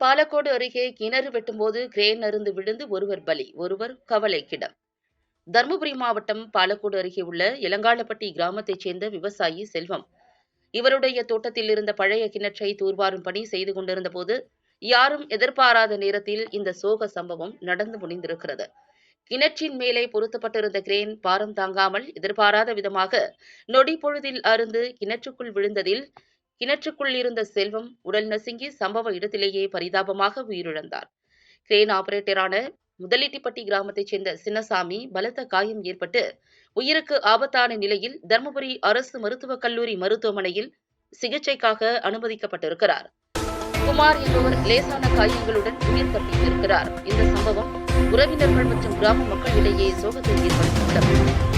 பாலக்கோடு அருகே கிணறு வெட்டும்போது கிரேன் அருந்து விழுந்து ஒருவர் பலி ஒருவர் கவலைக்கிடம் தருமபுரி மாவட்டம் பாலக்கோடு அருகே உள்ள இளங்காலப்பட்டி கிராமத்தைச் சேர்ந்த விவசாயி செல்வம். இவருடைய தோட்டத்தில் இருந்த பழைய கிணற்றை தூர்வாரும் பணி செய்து கொண்டிருந்த போது யாரும் எதிர்பாராத நேரத்தில் இந்த சோக சம்பவம் நடந்து முடிந்திருக்கிறது. கிணற்றின் மேலே பொருத்தப்பட்டிருந்த கிரேன் பாரம் தாங்காமல் எதிர்பாராத விதமாக நொடி பொழுதில் அருந்து கிணற்றுக்குள் விழுந்ததில் கிணற்றுக்குள் இருந்த செல்வம் உடல் நசுங்கி சம்பவ இடத்திலேயே பரிதாபமாக உயிரிழந்தார். கிரேன் ஆபரேட்டரான முதலீட்டிப்பட்டி கிராமத்தைச் சேர்ந்த சின்னசாமி பலத்த காயம் ஏற்பட்டு உயிருக்கு ஆபத்தான நிலையில் தருமபுரி அரசு மருத்துவக் கல்லூரி மருத்துவமனையில் சிகிச்சைக்காக அனுமதிக்கப்பட்டிருக்கிறார். குமார் என்பவர் லேசான காயங்களுடன் உயிர் தப்பியிருக்கிறார் இந்த சம்பவம் உறவினர்கள் மற்றும் கிராம மக்களிடையே சோகத்தை ஏற்படுத்தியுள்ளது.